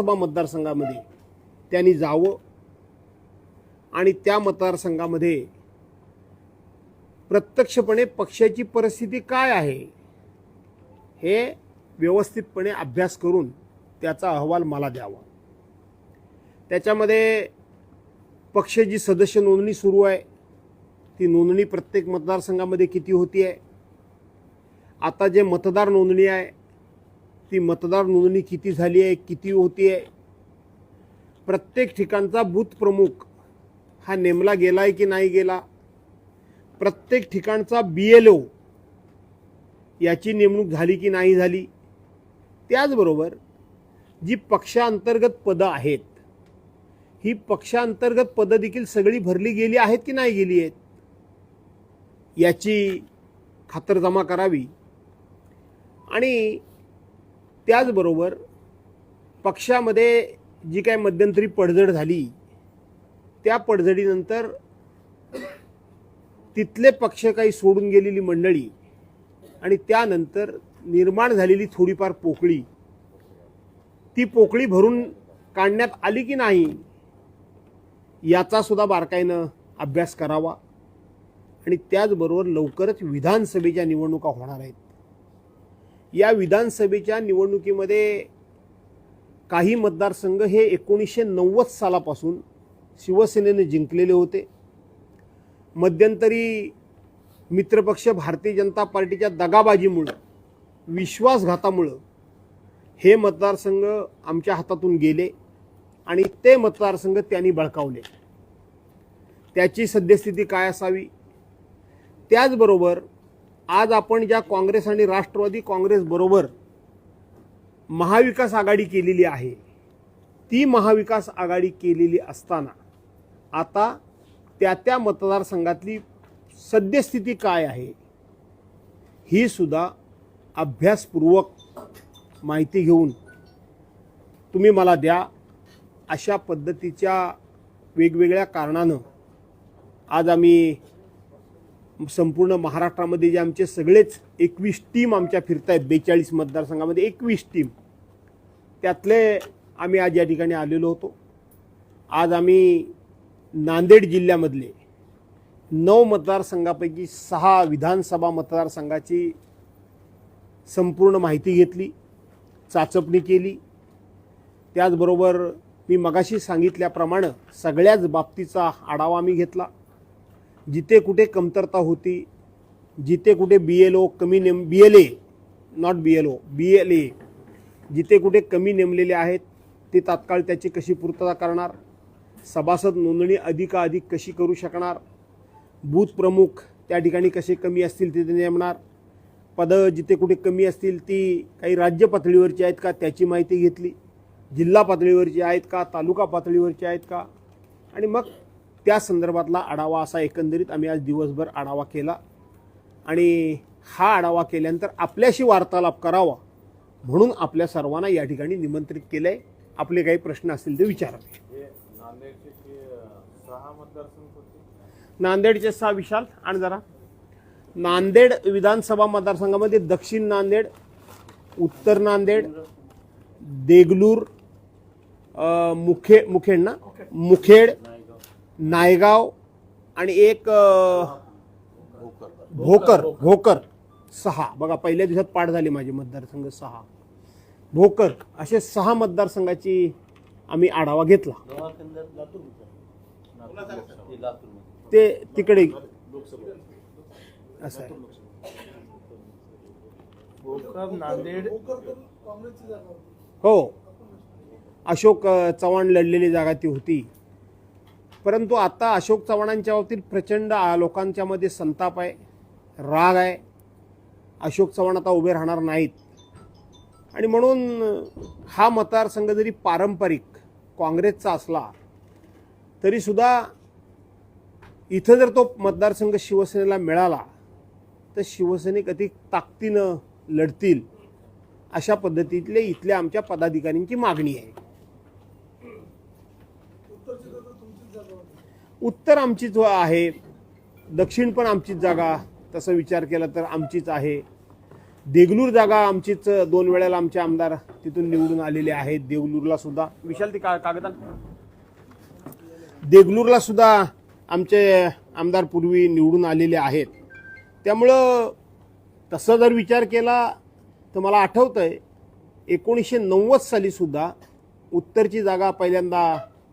लोकसभा मतदारसंघामध्ये त्यांनी जावं आणि त्या मतदारसंघामध्ये प्रत्यक्षपणे पक्षाची परिस्थिती काय आहे हे व्यवस्थितपणे अभ्यास करून त्याचा अहवाल मला द्यावा. त्याच्यामध्ये पक्षाची सदस्य नोंदणी सुरू आहे. ती नोंदणी प्रत्येक मतदारसंघामध्ये किती होती आहे आता जे मतदार नोंदणी आहे ती मतदार नोंदणी किती झाली आहे किती होती आहे? प्रत्येक ठिकाणचा बूथ प्रमुख हा नेमला गेला आहे की नाही गेला? प्रत्येक ठिकाणचा बी एल ओ याची नेमणूक झाली की नाही झाली? त्याचबरोबर जी पक्षांतर्गत पदं आहेत ही पक्षांतर्गत पदं देखील सगळी भरली गेली आहेत की नाही गेली आहेत? याची खातरजमा करावी. आणि त्याचबरोबर पक्षामध्ये जी काय मध्यंतरी पडझड झाली त्या पडझडीनंतर तिथले पक्ष काही सोडून गेलेली मंडळी आणि त्यानंतर निर्माण झालेली थोडीफार पोकळी ती पोकळी भरून काढण्यात आली की नाही याचा सुद्धा बारकाईनं अभ्यास करावा. आणि त्याचबरोबर लवकरच विधानसभेच्या निवडणुका होणार आहेत. या विधानसभेच्या निवडणुकीमध्ये काही मतदारसंघ हे एकोणीसशे नव्वद सालापासून शिवसेनेने जिंकलेले होते. मध्यंतरी मित्रपक्ष भारतीय जनता पार्टीच्या दगाबाजीमुळं विश्वासघातामुळं हे मतदारसंघ आमच्या हातातून गेले आणि ते मतदारसंघ त्यांनी बळकावले. त्याची सद्यस्थिती काय असावी? त्याचबरोबर आज आपण ज्या काँग्रेस आणि राष्ट्रवादी काँग्रेसबरोबर महाविकास आघाडी केलेली आहे ती महाविकास आघाडी केलेली असताना आता त्या त्या मतदारसंघातली सद्यस्थिती काय आहे ही सुद्धा अभ्यासपूर्वक माहिती घेऊन तुम्ही मला द्या. अशा पद्धतीच्या वेगवेगळ्या कारणानं आज आम्ही संपूर्ण महाराष्ट्रामध्ये जे आमचे सगळेच एकवीस टीम आमच्या फिरत आहेत बेचाळीस मतदारसंघामध्ये एकवीस टीम. त्यातले आम्ही आज या ठिकाणी आलेलो होतो. आज आम्ही नांदेड जिल्ह्यामधले नऊ मतदारसंघापैकी सहा विधानसभा मतदारसंघाची संपूर्ण माहिती घेतली चाचपणी केली. त्याचबरोबर मी मगाशी सांगितल्याप्रमाणे सगळ्याच बाबतीचा आढावा मी घेतला. जिथे कुठे कमतरता होती जिथे कुठे बी एल ओ कमी name B L A not B L O B L A जिथे कुठे कमी नेमलेले आहेत ते तात्काळ त्याची कशी पूर्तता करणार? सभासद नोंदणी अधिकाधिक कशी करू शकणार? बूथ प्रमुख त्या ठिकाणी कसे कमी असतील ते नेमणार? पदं जिथे कुठे कमी असतील ती काही राज्य पातळीवरची आहेत का त्याची माहिती घेतली. जिल्हा पातळीवरची आहेत का तालुका पातळीवरची आहेत का? आणि मग त्या संदर्भातला आढावा असा एकंदरीत आम्ही आज दिवसभर आढावा केला. आणि हा आढावा केल्यानंतर आपल्याशी वार्तालाप करावा म्हणून आपल्या सर्वांना या ठिकाणी निमंत्रित केलं आहे आपले काही प्रश्न असतील ते विचारावे हे नांदेडचे सहा विशाल आणि जरा. नांदेड विधानसभा मतदारसंघामध्ये दक्षिण नांदेड उत्तर नांदेड देगलूर मुखे मुखेड ना? मुखेड नायगाव आणि एक भोकर भोकर सहा. बघा पहिल्या दिवसात पाठ झाली माझे मतदारसंघ सहा. भोकर असे सहा मतदारसंघाची आम्ही आढावा घेतला. ते तिकडे असं नांदेड. हो. अशोक चव्हाण लढलेली जागा ती होती. परंतु आता अशोक चव्हाणांच्या बाबतीत प्रचंड लोकांच्यामध्ये संताप आहे राग आहे. अशोक चव्हाण आता उभे राहणार नाहीत. आणि म्हणून हा मतदारसंघ जरी पारंपरिक काँग्रेसचा असला तरीसुद्धा इथं जर तो मतदारसंघ शिवसेनेला मिळाला तर शिवसैनिक अधिक ताकदीनं लढतील अशा पद्धतीतले इथल्या आमच्या पदाधिकाऱ्यांची मागणी आहे. उत्तर आमचीच आहे दक्षिण पण आमचीच जागा तसं विचार केला तर आमचीच आहे. देगलूर जागा आमचीच दोन वेळेला आमचे आमदार तिथून निवडून आलेले आहेत देगलूरला सुद्धा. विशाल ती का कागदान? देगलूरला सुद्धा आमचे आमदार पूर्वी निवडून आलेले आहेत. त्यामुळं तसं जर विचार केला तर मला आठवतं आहे एकोणीसशे नव्वद साली सुद्धा उत्तरची जागा पहिल्यांदा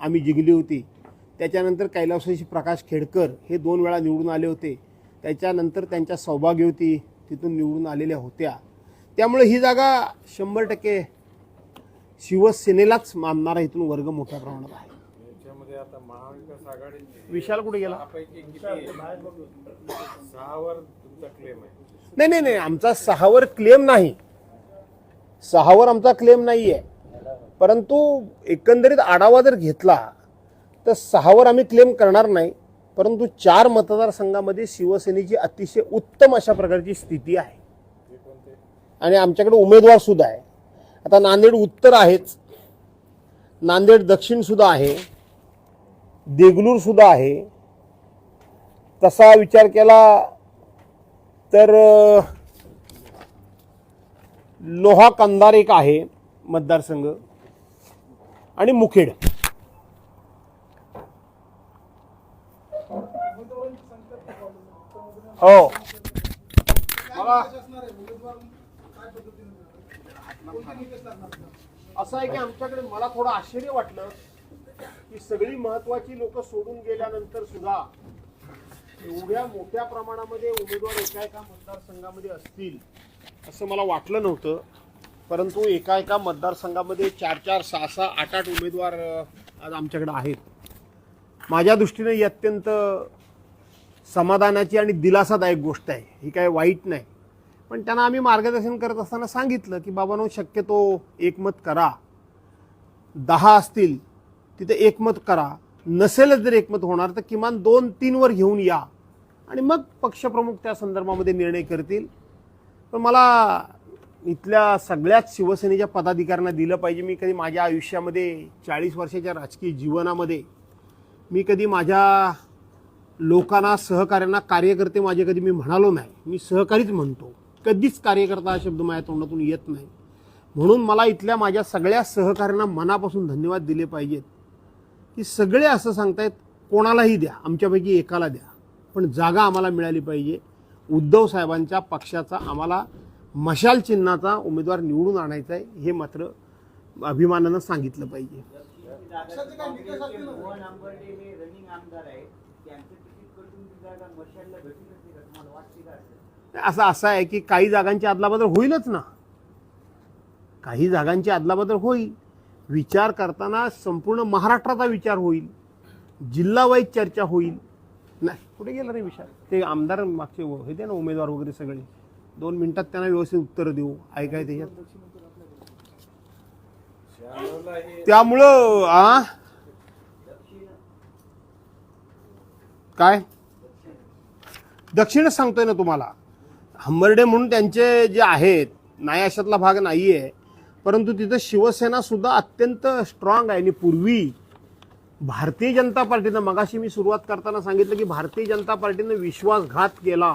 आम्ही जिंकली होती. त्याच्यानंतर कैलासवासी प्रकाश खेडकर हे दोन वेळा निवडून आले होते. त्याच्यानंतर त्यांच्या सौभाग्यवती तिथून निवडून आलेल्या होत्या. त्यामुळे ही जागा शंभर टक्के शिवसेनेलाच मानणारा इथून वर्ग मोठ्या प्रमाणात आहे. विशाल कुठे गेला? पैकी किती सहावर तुमचा क्लेम आहे. नाही नाही नाही आमचा सहावर क्लेम नाही. सहावर आमचा क्लेम नाही आहे परंतु एकंदरीत आढावा जर घेतला तर सहावर आम्ही क्लेम करणार नाही परंतु चार मतदारसंघामध्ये शिवसेनेची अतिशय उत्तम अशा प्रकारची स्थिती आहे. आणि आमच्याकडे उमेदवार सुद्धा आहे. आता नांदेड उत्तर आहेच. नांदेड दक्षिण सुद्धा आहे. देगलूर सुद्धा आहे. तसा विचार केला तर लोहा कंदार एक आहे मतदारसंघ. आणि मुखेड. हो. असं आहे की आमच्याकडे मला थोडं आश्चर्य वाटलं की सगळी महत्वाची लोक सोडून गेल्यानंतर सुद्धा एवढ्या मोठ्या प्रमाणामध्ये उमेदवार एका एका मतदारसंघामध्ये असतील असं मला वाटलं नव्हतं. परंतु एका एका मतदारसंघामध्ये चार चार सहा सहा आठ आठ उमेदवार आज आमच्याकडे आहेत. माझ्या दृष्टीने ही अत्यंत समाधानाची आणि दिलासादायक गोष्ट आहे. ही काय वाईट नाही. पण त्यांना आम्ही मार्गदर्शन करत असताना सांगितलं की बाबांनो शक्यतो एकमत करा. दहा असतील तिथे एकमत करा. नसेलच जर एकमत होणार तर किमान दोन तीनवर घेऊन या. आणि मग पक्षप्रमुख त्या संदर्भामध्ये निर्णय करतील. पण मला इथल्या सगळ्याच शिवसेनेच्या पदाधिकाऱ्यांना दिलं पाहिजे. मी कधी माझ्या आयुष्यामध्ये चाळीस वर्षाच्या राजकीय जीवनामध्ये मी कधी माझ्या लोकांना सहकार्यांना कार्यकर्ते माझे कधी मी म्हणालो नाही. मी सहकारीच म्हणतो. कधीच कार्यकर्ता हा शब्द माझ्या तोंडातून येत नाही. म्हणून मला इथल्या माझ्या सगळ्या सहकाऱ्यांना मनापासून धन्यवाद दिले पाहिजेत. की सगळे असं सांगतायत कोणालाही द्या आमच्यापैकी एकाला द्या. पण जागा आम्हाला मिळाली पाहिजे. उद्धव साहेबांच्या पक्षाचा आम्हाला मशाल चिन्हाचा उमेदवार निवडून आणायचा आहे हे मात्र अभिमानानं सांगितलं पाहिजे. असं असं आहे की काही जागांची अदलाबदल होईलच ना. काही जागांची अदलाबदल होईल. विचार करताना संपूर्ण महाराष्ट्राचा विचार होईल. जिल्हावाईज चर्चा होईल. नाही कुठे गेला रे विचार? ते आमदार मागचे होते ना उमेदवार वगैरे सगळे. दोन मिनिटात त्यांना व्यवस्थित उत्तर देऊ. ऐकाय त्याच्यात. त्यामुळं आ? काय? दक्षिणच सांगतोय ना तुम्हाला. हंबर्डे म्हणून त्यांचे जे आहेत नाही अशातला भाग नाही आहे परंतु तिथं शिवसेना सुद्धा अत्यंत स्ट्रॉंग आहे. आणि पूर्वी भारतीय जनता पार्टीनं मगाशी मी सुरुवात करताना सांगितलं की भारतीय जनता पार्टीनं विश्वासघात केला.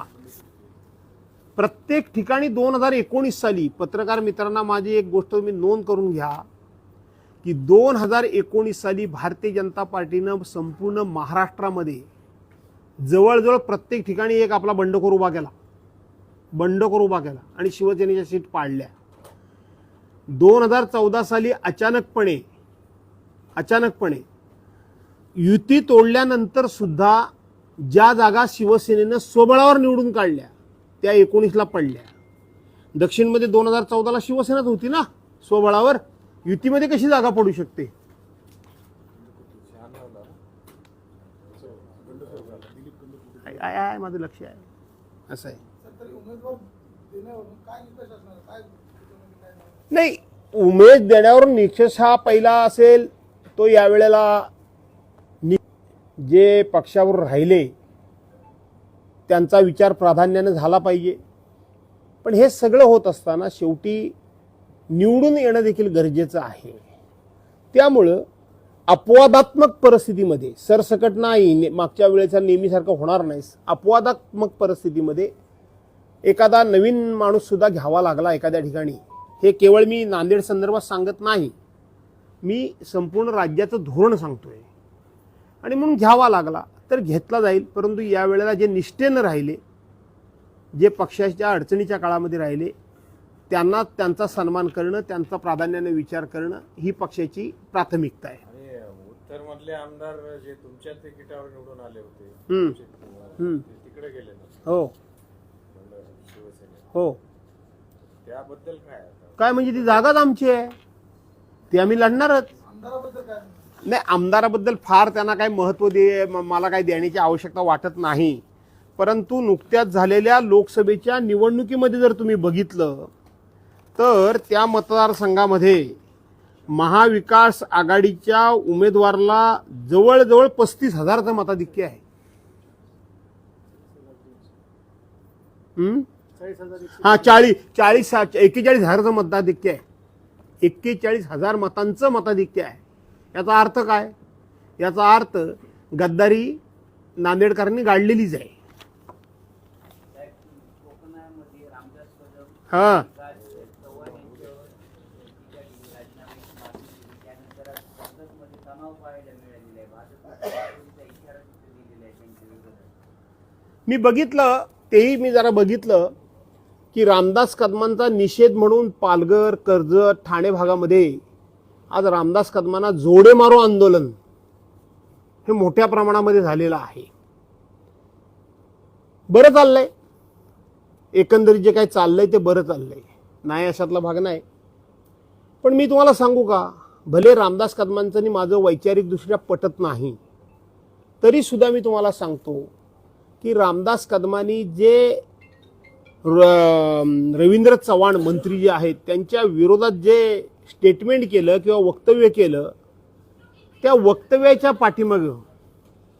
प्रत्येक ठिकाणी दोन हजार एकोणीस साली पत्रकार मित्रांना माझी एक गोष्ट तुम्ही नोंद करून घ्या की दोन हजार एकोणीस साली भारतीय जनता पार्टीनं संपूर्ण महाराष्ट्रामध्ये जवळजवळ प्रत्येक ठिकाणी एक आपला बंडखोर उभा केला. बंडखोर उभा केला. आणि शिवसेनेच्या सीट पाडल्या. दोन हजार चौदा साली अचानकपणे अचानकपणे युती तोडल्यानंतर सुद्धा ज्या जागा शिवसेनेनं स्वबळावर निवडून काढल्या त्या एकोणीसला पडल्या. दक्षिणमध्ये दोन हजार चौदाला शिवसेनाच होती ना? स्वबळावर. युतीमध्ये कशी जागा पडू शकते? आहे- आहे, माझं लक्ष आहे. असं आहे. तरी उमेदवार देण्यावरून काय निकष असणार? काय काय नाही उमेश देण्यावर निकष हा पहिला असेल तो यावेळेला जे पक्षावर राहिले त्यांचा विचार प्राधान्याने झाला पाहिजे. पण हे सगळं होत असताना शेवटी निवडून येणं देखील गरजेचं आहे. त्यामुळं अपवादात्मक परिस्थितीमध्ये सरसकट नाही ने- मागच्या वेळेचा नेहमीसारखं होणार नाही अपवादात्मक परिस्थितीमध्ये एखादा नवीन माणूससुद्धा घ्यावा लागला एखाद्या ठिकाणी. हे केवळ मी नांदेड संदर्भात सांगत नाही. मी संपूर्ण राज्याचं धोरण सांगतोय. आणि म्हणून घ्यावा लागला तर घेतला जाईल परंतु यावेळेला जे निष्ठेनं राहिले जे पक्षाच्या अडचणीच्या काळामध्ये राहिले त्यांना त्यांचा सन्मान करणं त्यांचा प्राधान्याने विचार करणं ही पक्षाची प्राथमिकता आहे. उत्तर मधले आमदार जे तुमच्या तिकिटावर निवडून आले होते हम्म. तुमचे- हम्म. ते तिकडे गेले ना हो. शिवसेनेत. हो. त्याबद्दल काय आता? काय म्हणजे ती जागाच आमची आहे. ती आम्ही लढणारच. नाही आमदाराबद्दल फार त्यांना काही महत्त्व दे म- मला काही देण्याची आवश्यकता वाटत नाही. परंतु नुकत्याच झालेल्या लोकसभेच्या निवडणुकीमध्ये जर तुम्ही बघितलं तर त्या मतदारसंघामध्ये महाविकास आघाडीच्या उमेदवाराला जवळजवळ पस्तीस हजारचं मताधिक्य आहे. हा चाळीस चाळीस एक्केचाळीस हजारचं मताधिक्य आहे. एक्केचाळीस हजार मतांचं मताधिक्य आहे. याचा अर्थ काय? याचा अर्थ गद्दारी नांदेडकरांनी गाडलेलीच आहे. हा विकास चव्हाण यांच्यावर त्या ठिकाणी राजीनाम्याची मागणी केली त्यानंतर आज काँग्रेसमध्ये तणाव पाहायला मिळालेला आहे भाजपचा इशारा तिथे दिलेला आहे त्यांच्या विरोधात मी बघितलं तेही मी जरा बघितलं की रामदास कदमांचा निषेध म्हणून पालघर कर्जत ठाणे भागामध्ये आज रामदास कदमांना जोडे मारो आंदोलन हे मोठ्या प्रमाणामध्ये झालेलं आहे. बरं चाललंय. एकंदरीत जे काही चाललंय ते बरं चाललंय. नाही अशातला भाग नाही. पण मी तुम्हाला सांगू का भले रामदास कदमांचं आणि माझं वैचारिकदृष्ट्या पटत नाही तरी सुद्धा मी तुम्हाला सांगतो की रामदास कदमानी जे र- रवींद्र चव्हाण मंत्री जे आहेत त्यांच्या विरोधात जे स्टेटमेंट केलं किंवा वक्तव्य केलं त्या वक्तव्याच्या पाठीमागं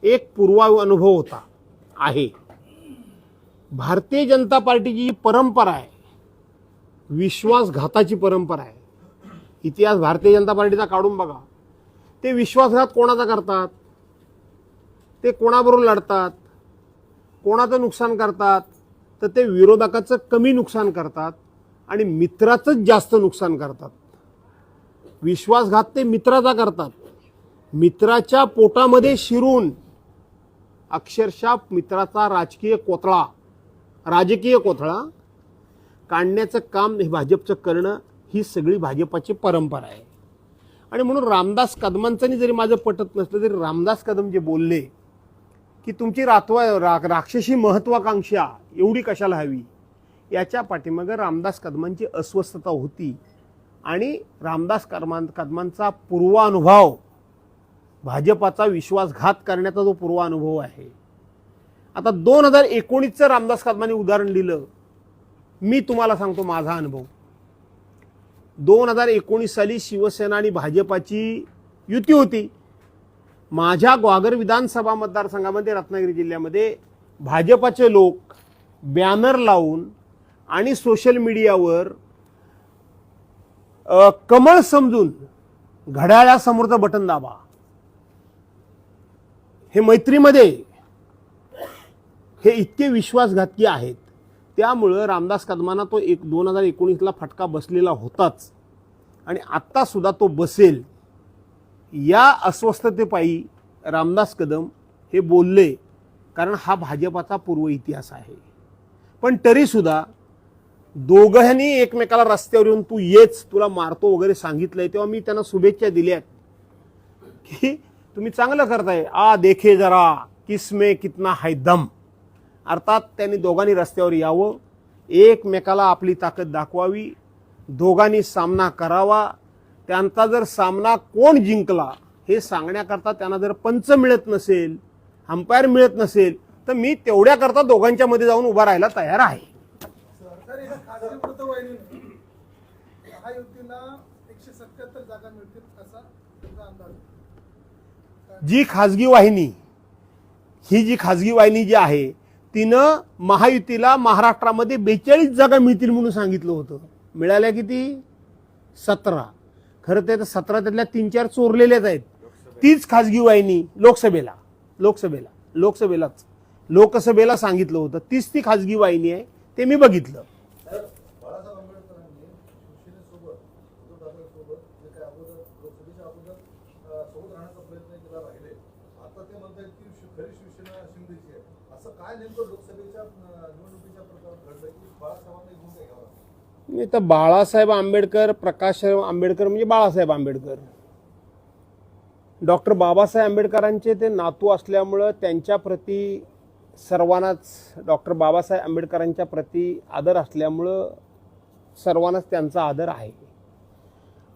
एक पूर्वानुभव होता आहे. भारतीय जनता पार्टीची जी परंपरा आहे विश्वासघाताची परंपरा आहे इतिहास भारतीय जनता पार्टीचा काढून बघा. ते विश्वासघात कोणाचा करतात? ते कोणाबरोबर लढतात? कोणाचं नुकसान करतात तर ते विरोधकाचं कमी नुकसान करतात आणि मित्राचंच जास्त नुकसान करतात. विश्वासघात ते मित्राचा करतात. मित्राच्या पोटामध्ये शिरून अक्षरशः मित्राचा राजकीय कोथळा राजकीय कोथळा काढण्याचं काम हे भाजपचं करणं ही सगळी भाजपाची परंपरा आहे. आणि म्हणून रामदास कदमांचंनी जरी माझं पटत नसलं तरी रामदास कदम जे बोलले की तुमची रातवा रा राक्षसी महत्वाकांक्षा एवढी कशाला हवी? याच्या पाठीमागं रामदास कदमांची अस्वस्थता होती आणि रामदास कदमां कदमांचा पूर्वानुभव भाजपाचा विश्वासघात करण्याचा जो पूर्वानुभव आहे. आता दोन हजार एकोणीसचं रामदास कदमांनी उदाहरण दिलं. मी तुम्हाला सांगतो माझा अनुभव. दोन हजार एकोणीस साली शिवसेना आणि भाजपाची युती होती. माझ्या ग्वागर विधानसभा मतदारसंघामध्ये रत्नागिरी जिल्ह्यामध्ये भाजपाचे लोक बॅनर लावून आणि सोशल मीडियावर कमळ समजून घड्याळासमोरचं बटन दाबा. हे मैत्रीमध्ये हे इतके विश्वासघातकी आहेत. त्यामुळं रामदास कदमांना तो एक दोन हजार एकोणीसला फटका बसलेला होताच. आणि आत्तासुद्धा तो बसेल. या अस्वस्थतेपायी रामदास कदम हे बोलले कारण हा भाजपाचा पूर्व इतिहास आहे. पण तरीसुद्धा दोघांनी एकमेकाला रस्त्यावर येऊन तू येच तुला मारतो वगैरे सांगितलंय तेव्हा मी त्यांना शुभेच्छा दिल्यात की तुम्ही चांगलं करताय. आ देखे जरा किसमे कितना है दम. अर्थात त्यांनी दोघांनी रस्त्यावर यावं एकमेकाला आपली ताकद दाखवावी दोघांनी सामना करावा त्यांचा जर सामना कोण जिंकला हे सांगण्याकरता त्यांना जर पंच मिळत नसेल अंपायर मिळत नसेल तर मी तेवढ्याकरता दोघांच्या मध्ये जाऊन उभा राहायला तयार आहे. जी खाजगी वाहिनी ही जी खाजगी वाहिनी जी आहे तिनं महायुतीला महाराष्ट्रामध्ये बेचाळीस जागा मिळतील म्हणून सांगितलं होतं. मिळाल्या किती? सतरा. खरं तर सतरा त्यातल्या तीन चार चोरलेल्याच आहेत. तीच खाजगी वाहिनी लोकसभेला लोकसभेला लोकसभेलाच लोकसभेला सांगितलं होतं. तीच ती खाजगी वाहिनी आहे ते मी बघितलं तर बाळासाहेब आंबेडकरांनी शिवसेनेसोबत उद्धव ठाकरेसोबत जे काही अगोदर लोकसभेच्या अगोदर अं, सोबत राहण्याचा प्रयत्न केला राहिले आता ते म्हणतात की शिव- खरी शिवसेना शिंदेची आहे असं काय नेमकं लोकसभेच्या अं, निवडणुकीच्या प्रकारात घडलं की बाळासाहेबांनी भूमिका घ्यावा मी तर बाळासाहेब आंबेडकर प्रकाश आंबेडकर म्हणजे बाळासाहेब आंबेडकर. डॉक्टर बाबासाहेब आंबेडकरांचे ते नातू असल्यामुळं त्यांच्याप्रती सर्वांनाच डॉक्टर बाबासाहेब आंबेडकरांच्या प्रती आदर असल्यामुळं सर्वांनाच त्यांचा आदर आहे.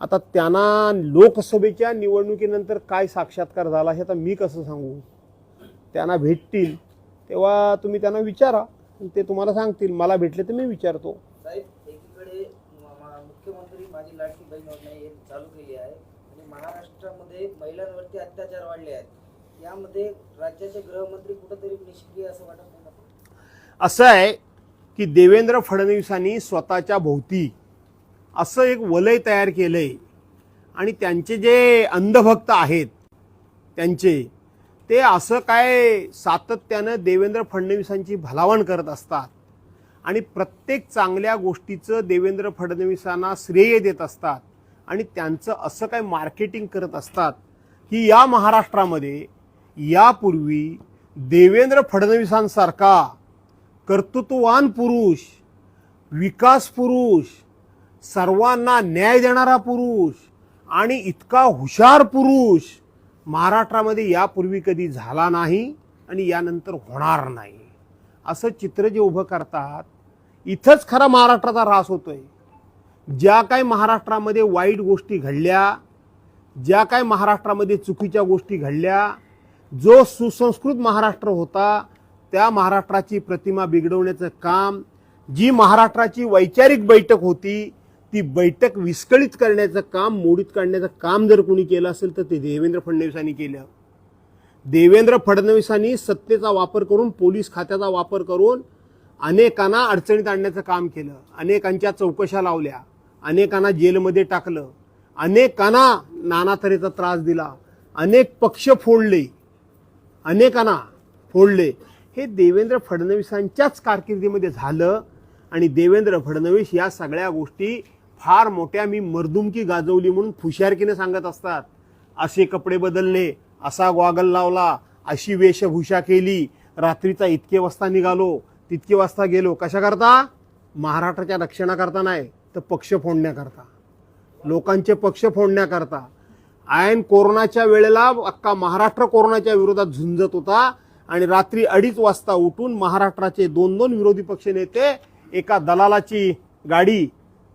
आता त्यांना लोकसभेच्या निवडणुकीनंतर काय साक्षात्कार झाला हे आता मी कसं सांगू? त्यांना भेटतील तेव्हा तुम्ही त्यांना विचारा ते तुम्हाला सांगतील. मला भेटले तर मी विचारतो साहेब एकीकडे म- म- मुख्यमंत्री मोबाईल लाडकी योजना हे चालू केली आहे. आणि महाराष्ट्रामध्ये महिलांवरती अत्याचार वाढले आहेत. यामध्ये राज्याचे गृहमंत्री कुठंतरी निष्क्रिय असं वाटत नाही असं आहे की देवेंद्र फडणवीसांनी स्वतःच्या भोवती असं एक वलय तयार केलंय. आणि त्यांचे जे अंधभक्त आहेत त्यांचे ते असं काय सातत्यानं देवेंद्र फडणवीसांची भलावण करत असतात? आणि प्रत्येक चांगल्या गोष्टीचं देवेंद्र फडणवीसांना श्रेय देत असतात आणि त्यांचं असं काय मार्केटिंग करत असतात की या महाराष्ट्रामध्ये यापूर्वी देवेंद्र फडणवीसांसारखा कर्तृत्ववान पुरुष विकास पुरुष सर्वांना न्याय देणारा पुरुष आणि इतका हुशार पुरुष महाराष्ट्रामध्ये यापूर्वी कधी झाला नाही आणि यानंतर होणार नाही. असं चित्र जे उभं करतात इथंच खरा महाराष्ट्राचा ऱ्हास होतोय. ज्या काही महाराष्ट्रामध्ये वाईट गोष्टी घडल्या ज्या काही महाराष्ट्रामध्ये चुकीच्या गोष्टी घडल्या जो सुसंस्कृत महाराष्ट्र होता त्या महाराष्ट्राची प्रतिमा बिघडवण्याचं काम जी महाराष्ट्राची वैचारिक बैठक होती ती बैठक विस्कळीत करण्याचं काम मोडीत काढण्याचं काम जर कोणी केलं असेल तर ते देवेंद्र फडणवीसांनी केलं. देवेंद्र फडणवीसांनी सत्तेचा वापर करून पोलीस खात्याचा वापर करून अनेकांना अडचणीत आणण्याचं काम केलं. अनेकांच्या चौकशा लावल्या. अनेकांना जेलमध्ये टाकलं. अनेकांना नाना तऱ्हेचा त्रास दिला. अनेक पक्ष फोडले. अनेकांना फोडले. हे देवेंद्र फडणवीसांच्याच कारकिर्दीमध्ये झालं आणि देवेंद्र फडणवीस या सगळ्या गोष्टी फार मोठ्या मी मर्दुमकी गाजवली म्हणून फुशारकीने सांगत असतात. असे कपडे बदलले असा गॉगल लावला अशी वेशभूषा केली रात्रीचा इतके वाजता निघालो तितकी वाजता गेलो. कशाकरता? महाराष्ट्राच्या रक्षणाकरता नाही तर पक्ष फोडण्याकरता. लोकांचे पक्ष फोडण्याकरता. ऐन कोरोनाच्या वेळेला अख्खा महाराष्ट्र कोरोनाच्या विरोधात झुंजत होता आणि रात्री अडीच वाजता उठून महाराष्ट्राचे दोन दोन विरोधी पक्ष नेते एका दलालाची गाडी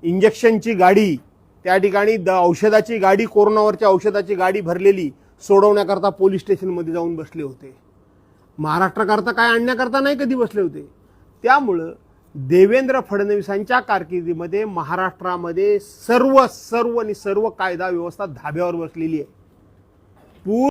इंजेक्शनची गाडी त्या ठिकाणी द औषधाची गाडी कोरोनावरच्या औषधाची गाडी भरलेली सोडवण्याकरता पोलीस स्टेशनमध्ये जाऊन बसले होते. महाराष्ट्राकरता काय आणण्याकरता नाही कधी बसले होते? त्यामुळं देवेंद्र फडणवीसांच्या कारकिर्दीमध्ये महाराष्ट्रामध्ये सर्व सर्व आणि सर्व कायदा व्यवस्था धाब्यावर बसलेली आहे. पूर